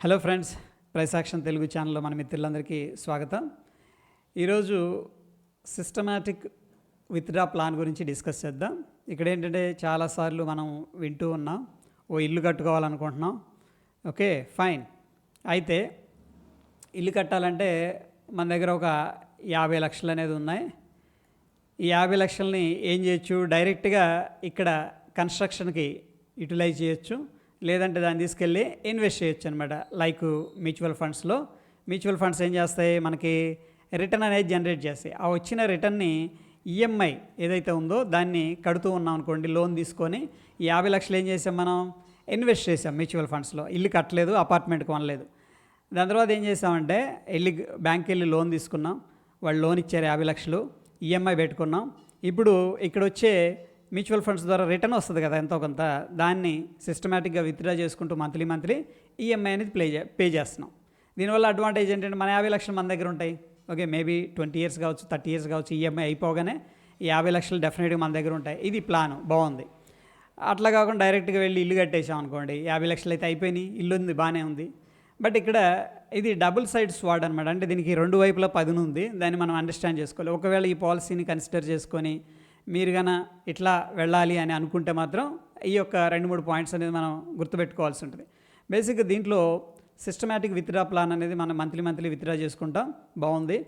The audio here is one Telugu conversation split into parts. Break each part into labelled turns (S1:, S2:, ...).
S1: హలో ఫ్రెండ్స్ ప్రైసాక్షన్ తెలుగు ఛానల్లో మన మిత్రులందరికీ స్వాగతం. ఈరోజు సిస్టమాటిక్ విత్డ్రా ప్లాన్ గురించి డిస్కస్ చేద్దాం. ఇక్కడ ఏంటంటే చాలాసార్లు మనం వింటూ ఉన్నాం. ఓ ఇల్లు కట్టుకోవాలనుకుంటున్నాం. ఓకే ఫైన్ అయితే ఇల్లు కట్టాలంటే మన దగ్గర ఒక యాభై లక్షలు అనేది ఉన్నాయి. ఈ యాభై లక్షల్ని ఏం చేయొచ్చు? డైరెక్ట్గా ఇక్కడ కన్స్ట్రక్షన్కి యూటిలైజ్ చేయొచ్చు. లేదంటే దాన్ని తీసుకెళ్ళి ఇన్వెస్ట్ చేయొచ్చు అనమాట లైక్ మ్యూచువల్ ఫండ్స్లో మ్యూచువల్ ఫండ్స్ ఏం చేస్తాయి? మనకి రిటర్న్ అనేది జనరేట్ చేస్తాయి. ఆ వచ్చిన రిటర్న్ని ఈఎంఐ ఏదైతే ఉందో దాన్ని కడుతూ ఉన్నాం అనుకోండి లోన్ తీసుకొని ఈ యాభై లక్షలు ఏం చేసాం మనం? ఇన్వెస్ట్ చేసాం మ్యూచువల్ ఫండ్స్లో ఇల్లు కట్టలేదు అపార్ట్మెంట్ కొనలేదు. దాని తర్వాత ఏం చేసామంటే వెళ్ళి బ్యాంక్కి వెళ్ళి లోన్ తీసుకున్నాం. వాళ్ళు లోన్ ఇచ్చారు యాభై లక్షలు ఈఎంఐ పెట్టుకున్నాం. ఇప్పుడు ఇక్కడ వచ్చే మ్యూచువల్ ఫండ్స్ ద్వారా రిటర్న్ వస్తుంది కదా ఎంతో కొంత. దాన్ని సిస్టమేటిక్గా విత్డ్రా చేసుకుంటూ మంత్లీ మంత్లీ ఈఎంఐ అనేది ప్లే చే పే చేస్తున్నాం. దీనివల్ల అడ్వాంటేజ్ ఏంటంటే మన యాభై లక్షలు మన దగ్గర ఉంటాయి. ఓకే మేబీ ట్వంటీ ఇయర్స్ కావచ్చు థర్టీ ఇయర్స్ కావచ్చు ఈఎంఐ అయిపోగానే ఈ యాభై లక్షలు డెఫినెట్గా మన దగ్గర ఉంటాయి. ఇది ప్లాన్ బాగుంది. అట్లా కాకుండా డైరెక్ట్గా వెళ్ళి ఇల్లు కట్టేసాం అనుకోండి. యాభై లక్షలు అయితే అయిపోయినాయి ఇల్లు ఉంది బాగానే ఉంది. బట్ ఇక్కడ ఇది డబుల్ సైడ్ స్వాడ్ అనమాట అంటే దీనికి రెండు వైపులా పదును ఉంది. దాన్ని మనం అండర్స్టాండ్ చేసుకోవాలి. ఒకవేళ ఈ పాలసీని కన్సిడర్ చేసుకొని మీరు గన ఇట్లా వెళ్ళాలి అని అనుకుంటే మాత్రం ఈ యొక్క రెండు మూడు పాయింట్స్ అనేది మనం గుర్తుపెట్టుకోవాల్సి ఉంటుంది. బేసిక్గా దీంట్లో సిస్టమేటిక్ విత్డ్రా ప్లాన్ అనేది మనం మంత్లీ మంత్లీ విత్డ్రా చేసుకుంటాం. బాగుంది.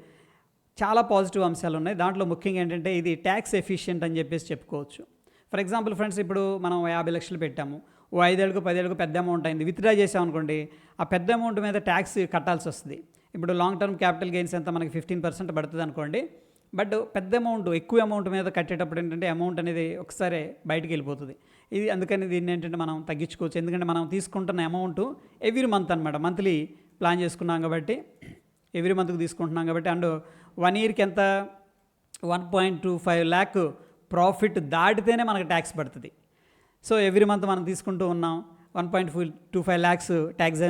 S1: చాలా పాజిటివ్ అంశాలు ఉన్నాయి. దాంట్లో ముఖ్యంగా ఏంటంటే ఇది ట్యాక్స్ ఎఫిషియెంట్ అని చెప్పేసి చెప్పుకోవచ్చు. ఫర్ ఎగ్జాంపుల్ ఫ్రెండ్స్ ఇప్పుడు మనం యాభై లక్షలు పెట్టాము. ఓ ఐదేళ్ళకు పదేళ్ళకు పెద్ద అమౌంట్ అయింది. విత్డ్రా చేసాం అనుకోండి ఆ పెద్ద అమౌంట్ మీద ట్యాక్స్ కట్టాల్సి వస్తుంది. ఇప్పుడు లాంగ్ టర్మ్ క్యాపిటల్ గెయిన్స్ ఎంత? మనకి ఫిఫ్టీన్ పర్సెంట్ పడుతుంది అనుకోండి. బట్ పెద్ద అమౌంట్ ఎక్కువ అమౌంట్ మీద కట్టేటప్పుడు ఏంటంటే అమౌంట్ అనేది ఒకసారి బయటికి వెళ్ళిపోతుంది. ఇది అందుకని దీన్ని ఏంటంటే మనం తగ్గించుకోవచ్చు. ఎందుకంటే మనం తీసుకుంటున్న అమౌంట్ ఎవ్రీ మంత్ అనమాట మంత్లీ ప్లాన్ చేసుకున్నాం కాబట్టి ఎవ్రీ మంత్కి తీసుకుంటున్నాం కాబట్టి అండ్ వన్ ఇయర్కి ఎంత? One point two five lakh profit దాటితేనే మనకు ట్యాక్స్ పడుతుంది. సో ఎవ్రీ మంత్ మనం తీసుకుంటూ ఉన్నాం. One point five two five lakhs tax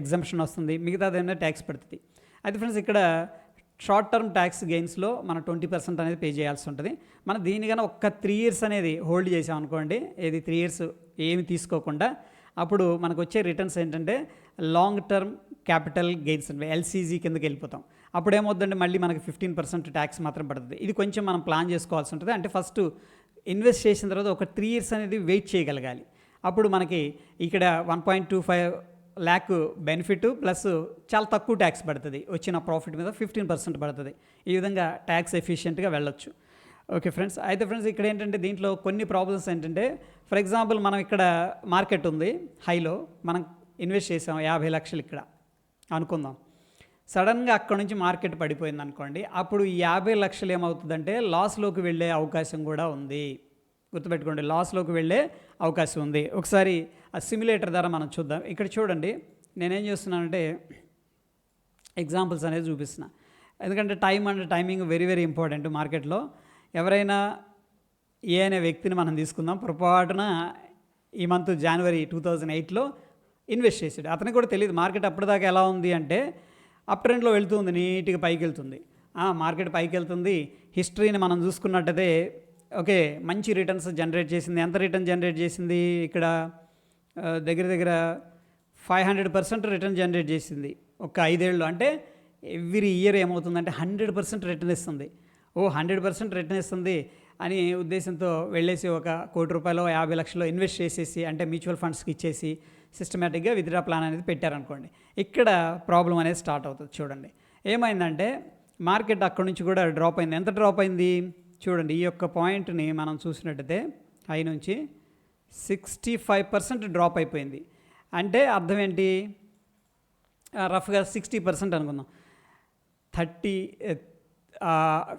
S1: exemption వస్తుంది. మిగతాదేమైనా ట్యాక్స్ పడుతుంది. అయితే ఫ్రెండ్స్ ఇక్కడ షార్ట్ టర్మ్ ట్యాక్స్ గెయిన్స్లో మనం ట్వంటీ పర్సెంట్ అనేది పే చేయాల్సి ఉంటుంది. మనం దీనికన్నా ఒక్క త్రీ ఇయర్స్ అనేది హోల్డ్ చేసాం అనుకోండి ఇది త్రీ ఇయర్స్ ఏమి తీసుకోకుండా అప్పుడు మనకు వచ్చే రిటర్న్స్ ఏంటంటే లాంగ్ టర్మ్ క్యాపిటల్ గెయిన్స్ అంటే ఎల్సీజీ కిందకి వెళ్ళిపోతాం. అప్పుడు ఏమవుతుందంటే మళ్ళీ మనకి ఫిఫ్టీన్ పర్సెంట్ ట్యాక్స్ మాత్రం పడుతుంది. ఇది కొంచెం మనం ప్లాన్ చేసుకోవాల్సి ఉంటుంది. అంటే ఫస్ట్ ఇన్వెస్ట్ చేసిన తర్వాత ఒక త్రీ ఇయర్స్ అనేది వెయిట్ చేయగలగాలి. అప్పుడు మనకి ఇక్కడ one point two five lakh benefit plus చాలా తక్కువ ట్యాక్స్ పడుతుంది. వచ్చిన ప్రాఫిట్ మీద ఫిఫ్టీన్ పర్సెంట్ పడుతుంది. ఈ విధంగా ట్యాక్స్ ఎఫిషియెంట్గా వెళ్ళొచ్చు. ఓకే ఫ్రెండ్స్ అయితే ఫ్రెండ్స్ ఇక్కడ ఏంటంటే దీంట్లో కొన్ని ప్రాబ్లమ్స్ ఏంటంటే ఫర్ ఎగ్జాంపుల్ మనం ఇక్కడ మార్కెట్ ఉంది హైలో మనం ఇన్వెస్ట్ చేసాం యాభై లక్షలు ఇక్కడ. అనుకుందాం. సడన్గా అక్కడ నుంచి మార్కెట్ పడిపోయింది అనుకోండి అప్పుడు ఈ యాభై లక్షలు ఏమవుతుందంటే లాస్లోకి వెళ్ళే అవకాశం కూడా ఉంది. గుర్తుపెట్టుకోండి లాస్లోకి వెళ్ళే అవకాశం ఉంది. ఒకసారి ఆ సిమ్యులేటర్ ద్వారా మనం చూద్దాం. ఇక్కడ చూడండి నేనేం చేస్తున్నానంటే ఎగ్జాంపుల్స్ అనేది చూపిస్తున్నా. ఎందుకంటే time and timing very very important మార్కెట్లో ఎవరైనా ఏ అనే వ్యక్తిని మనం తీసుకుందాం. పొరపాటున ఈ మంత్ జనవరి టూ థౌజండ్ ఎయిట్లో ఇన్వెస్ట్ చేసాడు అతనికి కూడా తెలియదు మార్కెట్ అప్పటిదాకా ఎలా ఉంది అంటే అప్ ట్రెండ్లో వెళ్తుంది నీట్గా పైకి వెళ్తుంది. మార్కెట్ పైకి వెళ్తుంది. హిస్టరీని మనం చూసుకున్నట్టయితే ఓకే మంచి రిటర్న్స్ జనరేట్ చేసింది. ఎంత రిటర్న్ జనరేట్ చేసింది? ఇక్కడ దగ్గర దగ్గర five hundred percent return generate చేసింది. ఒక ఐదేళ్ళు అంటే ఎవ్రీ ఇయర్ ఏమవుతుందంటే హండ్రెడ్ పర్సెంట్ రిటర్న్ ఇస్తుంది. ఓ హండ్రెడ్ పర్సెంట్ రిటర్న్ ఇస్తుంది అని ఉద్దేశంతో వెళ్ళేసి ఒక కోటి రూపాయలు యాభై లక్షలు ఇన్వెస్ట్ చేసేసి అంటే మ్యూచువల్ ఫండ్స్కి ఇచ్చేసి సిస్టమేటిక్గా విత్డ్రా ప్లాన్ అనేది పెట్టారనుకోండి. ఇక్కడ ప్రాబ్లం అనేది స్టార్ట్ అవుతుంది చూడండి. ఏమైందంటే మార్కెట్ అక్కడి నుంచి కూడా డ్రాప్ అయింది. ఎంత డ్రాప్ అయింది? చూడండి ఈ యొక్క పాయింట్ని మనం చూసినట్టయితే హై నుంచి సిక్స్టీ ఫైవ్ పర్సెంట్ డ్రాప్ అయిపోయింది. అంటే అర్థం ఏంటి? రఫ్గా సిక్స్టీ పర్సెంట్ అనుకుందాం. థర్టీ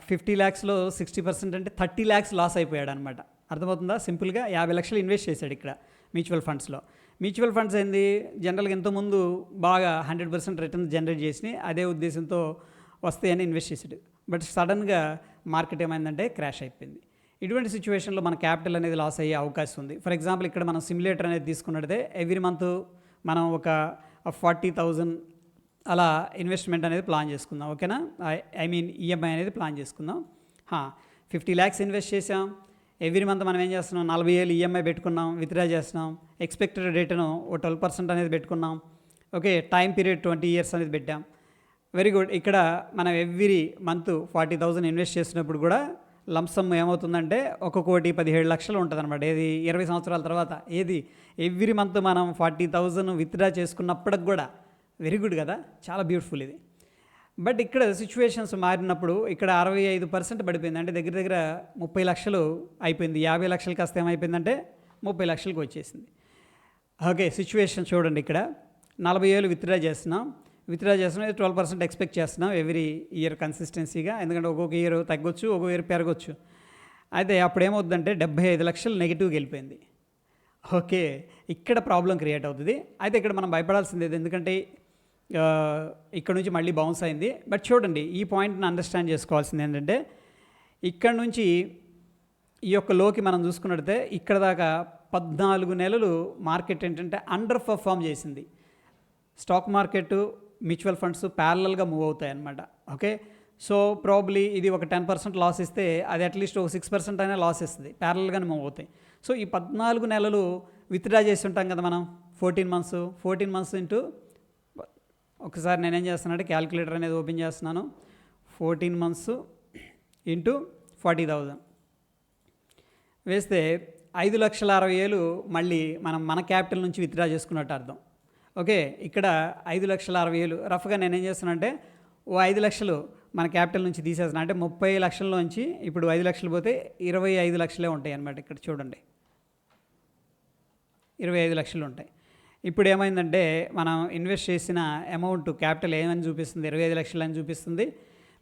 S1: ఫిఫ్టీ ల్యాక్స్లో సిక్స్టీ పర్సెంట్ అంటే థర్టీ ల్యాక్స్ లాస్ అయిపోయాడు అనమాట అర్థమవుతుందా? సింపుల్గా యాభై లక్షలు ఇన్వెస్ట్ చేశాడు ఇక్కడ మ్యూచువల్ ఫండ్స్లో. మ్యూచువల్ ఫండ్స్ ఏంది? జనరల్గా ఎంతోముందు బాగా హండ్రెడ్ పర్సెంట్ రిటర్న్ జనరేట్ చేసి అదే ఉద్దేశంతో వస్తాయని ఇన్వెస్ట్ చేశాడు. బట్ సడన్గా మార్కెట్ ఏమైందంటే క్రాష్ అయిపోయింది. ఇటువంటి సిచ్యువేషన్లో మన క్యాపిటల్ అనేది లాస్ అయ్యే అవకాశం ఉంది. ఫర్ ఎగ్జాంపుల్ ఇక్కడ మనం సిమ్యులేటర్ అనేది తీసుకున్నట్టే ఎవ్రీ మంత్ మనం ఒక ఫార్టీ థౌజండ్ అలా ఇన్వెస్ట్మెంట్ అనేది ప్లాన్ చేసుకుందాం. ఓకేనా? ఐ మీన్ ఈఎంఐ అనేది ప్లాన్ చేసుకుందాం. ఫిఫ్టీ ల్యాక్స్ ఇన్వెస్ట్ చేసాం ఎవ్రీ మంత్ మనం ఏం చేస్తున్నాం? నలభై ఏళ్ళు ఈఎంఐ పెట్టుకున్నాం విత్డ్రా చేస్తున్నాం. ఎక్స్పెక్టెడ్ రేటును ఓ ట్వెల్వ్ పర్సెంట్ అనేది పెట్టుకున్నాం. Okay time period twenty years అనేది పెట్టాం. Very good. ఇక్కడ మనం every month forty thousand invest చేసినప్పుడు కూడా లంసమ్ ఏమవుతుందంటే ఒక కోటి పదిహేడు లక్షలు ఉంటుంది అనమాట ఏది ఇరవై సంవత్సరాల తర్వాత ఏది ఎవ్రీ మంత్ మనం ఫార్టీ థౌజండ్ విత్డ్రా చేసుకున్నప్పటికి కూడా వెరీ గుడ్ కదా చాలా బ్యూటిఫుల్ ఇది. బట్ ఇక్కడ సిచ్యువేషన్స్ మారినప్పుడు ఇక్కడ అరవై ఐదు పర్సెంట్ పడిపోయింది. అంటే దగ్గర దగ్గర ముప్పై లక్షలు అయిపోయింది. యాభై లక్షలు కాస్త ఏమైపోయిందంటే ముప్పై లక్షలకు వచ్చేసింది. ఓకే సిచ్యువేషన్ చూడండి ఇక్కడ. నలభై ఏళ్ళు విత్డ్రా చేస్తున్నాం. విత్డ్రా చేస్తున్నాం ట్వెల్వ్ పర్సెంట్ ఎక్స్పెక్ట్ చేస్తున్నాం ఎవ్రీ ఇయర్ కన్సిస్టెన్సీగా ఎందుకంటే ఒక్కొక్క ఇయర్ తగ్గొచ్చు ఒక్కొక్క ఇయర్ పెరగొచ్చు. అయితే అప్పుడు ఏమవుతుందంటే డెబ్బై ఐదు లక్షలు నెగిటివ్కి వెళ్ళిపోయింది. ఓకే ఇక్కడ ప్రాబ్లం క్రియేట్ అవుతుంది. అయితే ఇక్కడ మనం భయపడాల్సింది ఎందుకంటే ఇక్కడ నుంచి మళ్ళీ బౌన్స్ అయింది. బట్ చూడండి ఈ పాయింట్ని అండర్స్టాండ్ చేసుకోవాల్సింది ఏంటంటే ఇక్కడ నుంచి ఈ యొక్క లోకి మనం చూసుకున్నట్టే ఇక్కడ దాకా పద్నాలుగు నెలలు మార్కెట్ ఏంటంటే అండర్ పర్ఫామ్ చేసింది. స్టాక్ మార్కెట్ మ్యూచువల్ ఫండ్స్ ప్యారలల్గా మూవ్ అవుతాయి అన్నమాట ఓకే? సో ప్రాబ్లీ ఇది ఒక టెన్ పర్సెంట్ లాస్ ఇస్తే అది అట్లీస్ట్ ఒక సిక్స్ పర్సెంట్ అయినా లాస్ ఇస్తుంది. ప్యారలల్గానే మూవ్ అవుతాయి. సో ఈ పద్నాలుగు నెలలు విత్డ్రా చేసి ఉంటాం కదా మనం. Fourteen months fourteen months into ఒకసారి నేనేం చేస్తున్నానంటే క్యాలిక్యులేటర్ అనేది ఓపెన్ చేస్తున్నాను. Fourteen months into forty thousand వేస్తే ఐదు లక్షల అరవై వేలు మళ్ళీ మనం మన క్యాపిటల్ నుంచి విత్డ్రా చేసుకున్నట్టు అర్థం. ఓకే ఇక్కడ ఐదు లక్షల అరవై వేలు రఫ్గా నేనేం చేస్తున్నానంటే ఓ ఐదు లక్షలు మన క్యాపిటల్ నుంచి తీసేస్తున్నా. అంటే ముప్పై లక్షల్లోంచి ఇప్పుడు ఐదు లక్షలు పోతే ఇరవై ఐదు లక్షలే ఉంటాయి అన్నమాట ఇక్కడ చూడండి. ఇరవై ఐదు లక్షలు ఉంటాయి. ఇప్పుడు ఏమైందంటే మనం ఇన్వెస్ట్ చేసిన అమౌంట్ క్యాపిటల్ ఏమని చూపిస్తుంది? ఇరవై ఐదు లక్షలు అని చూపిస్తుంది.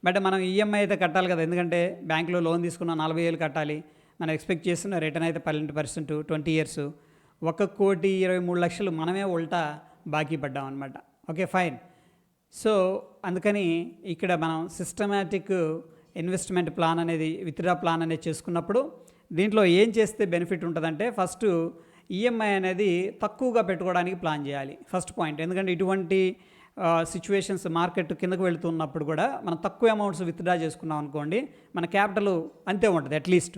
S1: బట్ మనం ఈఎంఐ అయితే కట్టాలి కదా ఎందుకంటే బ్యాంకులో లోన్ తీసుకున్న నలభై వేలు కట్టాలి. మనం ఎక్స్పెక్ట్ చేస్తున్న రిటర్న్ అయితే పన్నెండు పర్సెంట్ ట్వంటీ ఇయర్స్. ఒక కోటి ఇరవై మూడు లక్షలు మనమే ఉల్టా బాకీ పడ్డాం అనమాట ఓకే ఫైన్. సో అందుకని ఇక్కడ మనం సిస్టమేటిక్ ఇన్వెస్ట్మెంట్ ప్లాన్ అనేది విత్డ్రా ప్లాన్ అనేది చేసుకున్నప్పుడు దీంట్లో ఏం చేస్తే బెనిఫిట్ ఉంటుందంటే ఫస్ట్ ఈఎంఐ అనేది తక్కువగా పెట్టుకోవడానికి ప్లాన్ చేయాలి. First point. ఎందుకంటే ఇటువంటి సిచ్యువేషన్స్ మార్కెట్ కిందకు వెళుతున్నప్పుడు కూడా మనం తక్కువ అమౌంట్స్ విత్డ్రా చేసుకున్నాం అనుకోండి మన క్యాపిటల్ అంతే ఉంటుంది అట్లీస్ట్.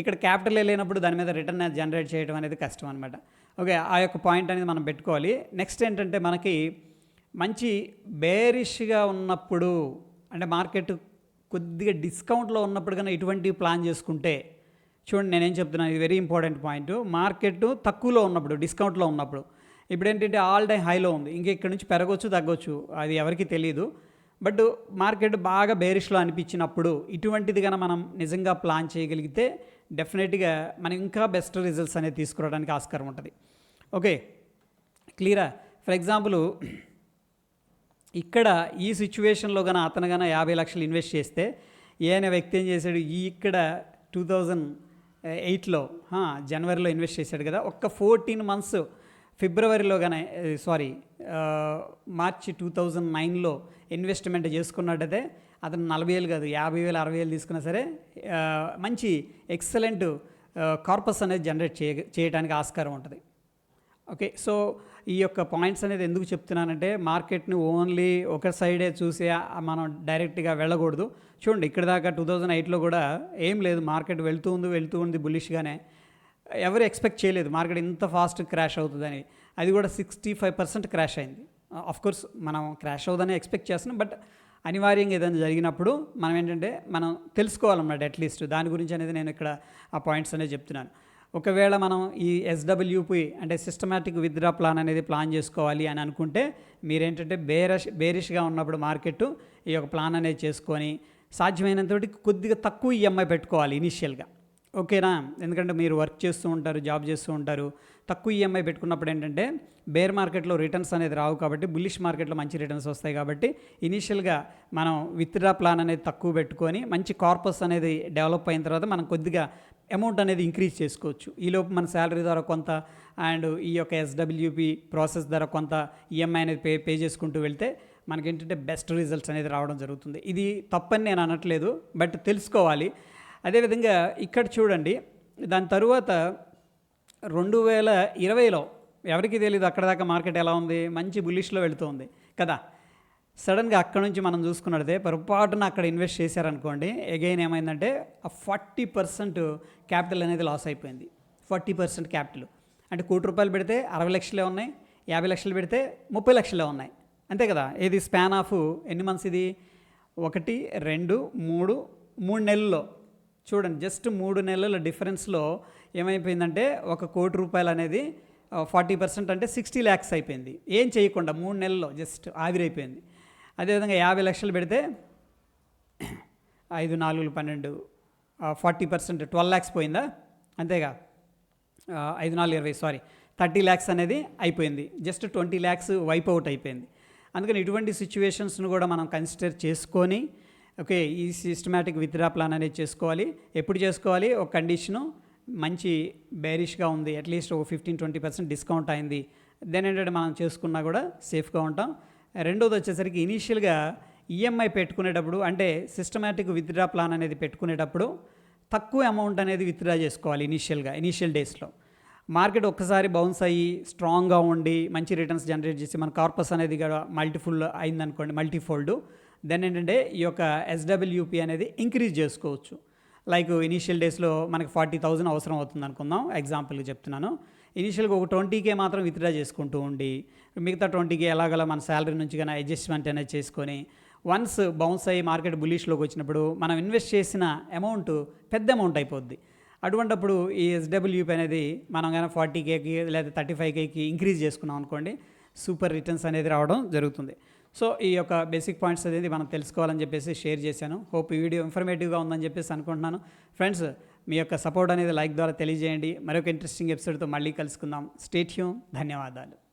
S1: ఇక్కడ క్యాపిటల్ లేనప్పుడు దాని మీద రిటర్న్ జనరేట్ చేయడం అనేది కష్టం అనమాట ఓకే ఆ యొక్క పాయింట్ అనేది మనం పెట్టుకోవాలి. నెక్స్ట్ ఏంటంటే మనకి మంచి బేరిష్గా ఉన్నప్పుడు అంటే మార్కెట్ కొద్దిగా డిస్కౌంట్లో ఉన్నప్పుడు కన్నా ఇటువంటి ప్లాన్ చేసుకుంటే చూడండి నేనేం చెప్తున్నాను ఇది వెరీ ఇంపార్టెంట్ పాయింట్. మార్కెట్ తక్కువలో ఉన్నప్పుడు డిస్కౌంట్లో ఉన్నప్పుడు. ఇప్పుడు ఏంటంటే ఆల్ టైం హైలో ఉంది. ఇంకా ఇక్కడ నుంచి పెరగవచ్చు తగ్గొచ్చు అది ఎవరికి తెలియదు బట్ మార్కెట్ బాగా బేరిష్లో అనిపించినప్పుడు ఇటువంటిది కనుక మనం నిజంగా ప్లాన్ చేయగలిగితే డెఫినెట్గా మనం ఇంకా బెస్ట్ రిజల్ట్స్ అనేది తీసుకురావడానికి ఆస్కారం ఉంటుంది. ఓకే క్లియరా? ఫర్ ఎగ్జాంపుల్ ఇక్కడ ఈ సిచ్యువేషన్లో గన అతను గన యాభై లక్షలు ఇన్వెస్ట్ చేస్తే ఈయన వ్యక్తి ఏం చేశాడు? ఈ ఇక్కడ టూ థౌజండ్ ఎయిట్లో జనవరిలో ఇన్వెస్ట్ చేశాడు కదా ఒక్క ఫోర్టీన్ మంత్స్ ఫిబ్రవరిలో కానీ సారీ మార్చి టూ థౌజండ్ నైన్లో ఇన్వెస్ట్మెంట్ చేసుకున్నట్టయితే అతను నలభై వేలు కాదు యాభై వేలు అరవై వేలు తీసుకున్నా సరే మంచి ఎక్సలెంట్ కార్పస్ అనేది జనరేట్ చేయ చేయడానికి ఆస్కారం ఉంటుంది. ఓకే సో ఈ యొక్క పాయింట్స్ అనేది ఎందుకు చెప్తున్నానంటే మార్కెట్ని ఓన్లీ ఒక సైడే చూసి మనం డైరెక్ట్గా వెళ్ళకూడదు. చూడండి ఇక్కడ దాకా టూ థౌజండ్ ఎయిట్లో కూడా ఏం లేదు మార్కెట్ వెళ్తూ ఉంది వెళ్తూ ఉంది బుల్లిష్గానే. ఎవరు ఎక్స్పెక్ట్ చేయలేదు. మార్కెట్ ఇంత ఫాస్ట్ క్రాష్ అవుతుందని. అది కూడా సిక్స్టీ ఫైవ్ పర్సెంట్ క్రాష్ అయింది uh, కోర్స్ మనం క్రాష్ అవుదని ఎక్స్పెక్ట్ చేస్తున్నాం. బట్ అనివార్యంగా ఏదైనా జరిగినప్పుడు మనం ఏంటంటే మనం తెలుసుకోవాలన్నమాట అట్లీస్ట్ దాని గురించి అనేది నేను ఇక్కడ ఆ పాయింట్స్ అనేది చెప్తున్నాను. ఒకవేళ మనం ఈ ఎస్డబ్ల్యూపీ అంటే సిస్టమేటిక్ విత్డ్రా ప్లాన్ అనేది ప్లాన్ చేసుకోవాలి అని అనుకుంటే మీరేంటంటే బేరష్ బేరిష్గా ఉన్నప్పుడు మార్కెట్ ఈ యొక్క ప్లాన్ అనేది చేసుకొని సాధ్యమైనంతటి కొద్దిగా తక్కువ ఈఎంఐ పెట్టుకోవాలి ఇనీషియల్గా ఓకేనా? ఎందుకంటే మీరు వర్క్ చేస్తూ ఉంటారు జాబ్ చేస్తూ ఉంటారు. తక్కువ ఈఎంఐ పెట్టుకున్నప్పుడు ఏంటంటే బేర్ మార్కెట్లో రిటర్న్స్ అనేది రావు కాబట్టి బుల్లిష్ మార్కెట్లో మంచి రిటర్న్స్ వస్తాయి కాబట్టి ఇనీషియల్గా మనం విత్డ్రా ప్లాన్ అనేది తక్కువ పెట్టుకొని మంచి కార్పస్ అనేది డెవలప్ అయిన తర్వాత మనం కొద్దిగా అమౌంట్ అనేది ఇంక్రీజ్ చేసుకోవచ్చు. ఈలోపు మన శాలరీ ద్వారా కొంత అండ్ ఈ యొక్క ఎస్డబ్ల్యూపి ప్రాసెస్ ద్వారా కొంత ఈఎంఐ అనేది పే పే చేసుకుంటూ వెళ్తే మనకేంటంటే బెస్ట్ రిజల్ట్స్ అనేది రావడం జరుగుతుంది. ఇది తప్పని నేను అనట్లేదు బట్ తెలుసుకోవాలి. అదేవిధంగా ఇక్కడ చూడండి దాని తరువాత రెండు వేల ఇరవైలో ఎవరికి తెలియదు అక్కడ దాకా మార్కెట్ ఎలా ఉంది మంచి బుల్లిష్లో వెళుతుంది కదా? సడన్గా అక్కడ నుంచి మనం చూసుకున్నట్టే పొరపాటున అక్కడ ఇన్వెస్ట్ చేశారనుకోండి అగైన్ ఏమైందంటే ఆ ఫార్టీ పర్సెంట్ క్యాపిటల్ అనేది లాస్ అయిపోయింది. Forty percent capital. అంటే కోటి రూపాయలు పెడితే అరవై లక్షలే ఉన్నాయి యాభై లక్షలు పెడితే ముప్పై లక్షలే ఉన్నాయి. అంతే కదా? ఇది స్పాన్ ఆఫ్ ఎన్ని మంత్స్ ఇది? ఒకటి రెండు మూడు మూడు నెలల్లో. చూడండి జస్ట్ మూడు నెలల డిఫరెన్స్లో ఏమైపోయిందంటే ఒక కోటి రూపాయలు అనేది ఫార్టీ పర్సెంట్ అంటే సిక్స్టీ ల్యాక్స్ అయిపోయింది. ఏం చేయకుండా మూడు నెలల్లో జస్ట్ ఆవిరైపోయింది. అదేవిధంగా యాభై లక్షలు పెడితే ఐదు నాలుగు పన్నెండు ఫార్టీ పర్సెంట్ ట్వెల్వ్ ల్యాక్స్ పోయిందా? అంతేగా. ఐదు నాలుగు ఇరవై సారీ థర్టీ ల్యాక్స్ అనేది అయిపోయింది. Just twenty lakhs wipe out అయిపోయింది. అందుకని ఇటువంటి సిచ్యువేషన్స్ను కూడా మనం కన్సిడర్ చేసుకొని ఓకే ఈ సిస్టమేటిక్ విత్డ్రా ప్లాన్ అనేది చేసుకోవాలి. ఎప్పుడు చేసుకోవాలి? ఒక కండిషను మంచి బేరిష్గా ఉంది. అట్లీస్ట్ ఒక ఫిఫ్టీన్ ట్వంటీ పర్సెంట్ డిస్కౌంట్ అయింది. దెన్ ఏంటంటే మనం చేసుకున్నా కూడా సేఫ్గా ఉంటాం. రెండోది వచ్చేసరికి ఇనీషియల్గా ఈఎంఐ పెట్టుకునేటప్పుడు అంటే సిస్టమేటిక్ విత్డ్రా ప్లాన్ అనేది పెట్టుకునేటప్పుడు తక్కువ అమౌంట్ అనేది విత్డ్రా చేసుకోవాలి ఇనీషియల్గా ఇనీషియల్ డేస్లో మార్కెట్ ఒక్కసారి బౌన్స్ అయ్యి స్ట్రాంగ్గా ఉండి మంచి రిటర్న్స్ జనరేట్ చేసి మన కార్పస్ అనేది కూడా మల్టిఫుల్ అయిందనుకోండి మల్టీఫోల్డ్ దెన్ ఏంటంటే ఈ యొక్క ఎస్డబ్ల్యూపీ అనేది ఇంక్రీజ్ చేసుకోవచ్చు. లైక్ ఇనీషియల్ డేస్లో మనకి ఫార్టీ థౌజండ్ అవసరం అవుతుంది అనుకుందాం. ఎగ్జాంపుల్గా చెప్తున్నాను. ఇనీషియల్గా ఒక ట్వంటీకే మాత్రం విత్డ్రా చేసుకుంటూ ఉండి మిగతా ట్వంటీకే ఎలాగలా మన శాలరీ నుంచి కానీ అడ్జస్ట్మెంట్ అనేది చేసుకొని వన్స్ బౌన్స్ అయ్యి మార్కెట్ బులిష్లోకి వచ్చినప్పుడు మనం ఇన్వెస్ట్ చేసిన అమౌంట్ పెద్ద అమౌంట్ అయిపోద్ది. అటువంటప్పుడు ఈ ఎస్డబ్ల్యూపీ అనేది మనం కానీ ఫార్టీ కేకి లేదా థర్టీ ఫైవ్ కేకి ఇంక్రీజ్ చేసుకున్నాం అనుకోండి సూపర్ రిటర్న్స్ అనేది రావడం జరుగుతుంది. సో ఈ యొక్క బేసిక్ పాయింట్స్ అనేది మనం తెలుసుకోవాలని చెప్పేసి షేర్ చేశాను. హోప్ ఈ వీడియో ఇన్ఫర్మేటివ్గా ఉందని చెప్పేసి అనుకుంటున్నాను. ఫ్రెండ్స్ మీ యొక్క సపోర్ట్ అనేది లైక్ ద్వారా తెలియజేయండి. మరొక ఇంట్రెస్టింగ్ ఎపిసోడ్తో మళ్ళీ కలుసుకుందాం. స్టేట్యూమ్ ధన్యవాదాలు.